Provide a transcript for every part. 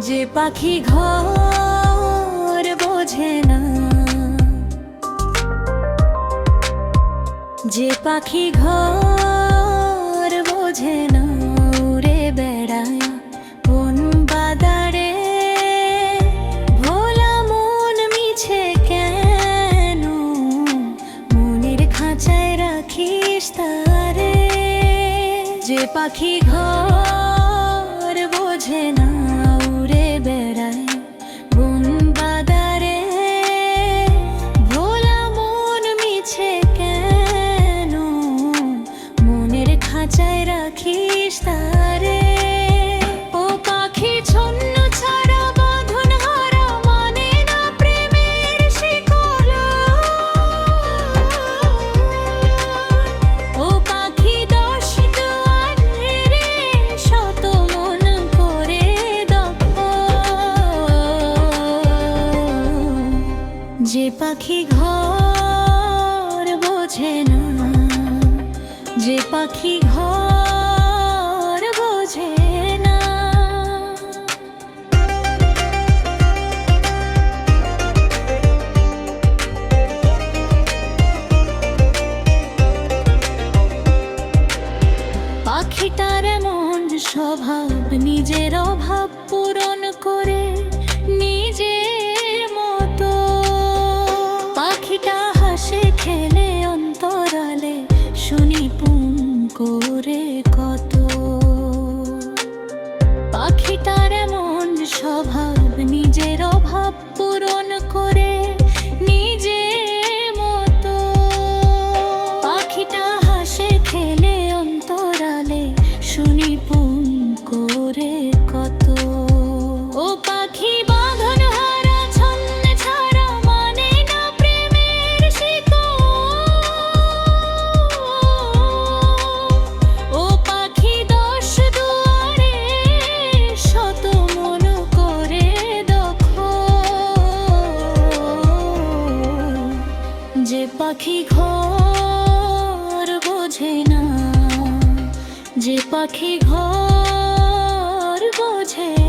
যে পাখি ঘর বোঝে না। যে পাখি ঘর বোঝে না উড়ে বেড়ায় কোন বাদারে। ভোলা মন মিছে কেন? মনের খাঁচায় রাখিস তারে। যে পাখি ঘর পাখি ঘর বোঝে না। যে পাখি ঘর বোঝে না। পাখিটার এমন স্বভাব, নিজের অভাব পূরণ করে নিজের পাখিটার এমন স্বভাব, নিজের অভাব পূরণ করে মতো। পাখিটা হাসে, খেলে, অন্তরালে, শুনি, পুন করে কত? ও পাখি ঘর বোঝে না যে পাখি ঘর বোঝে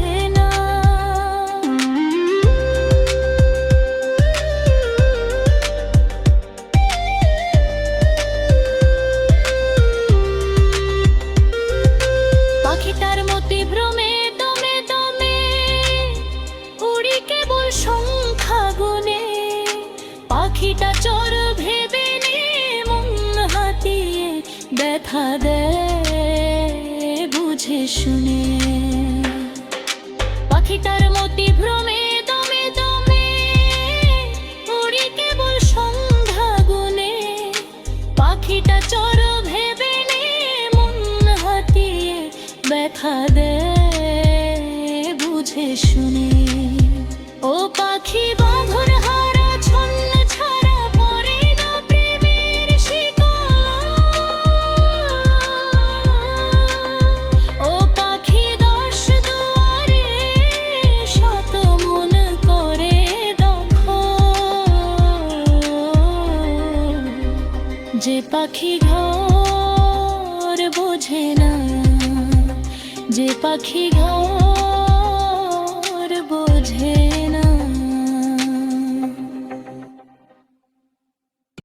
ব্যথা দেয়, বুঝে শুনে। পাখিটার মতি ভ্রমে দমে দমে পাখিটা চর ভেবে মন ব্যথা দেয়, বুঝে শুনে। যে পাখি ঘর বোঝে না যে পাখি ঘর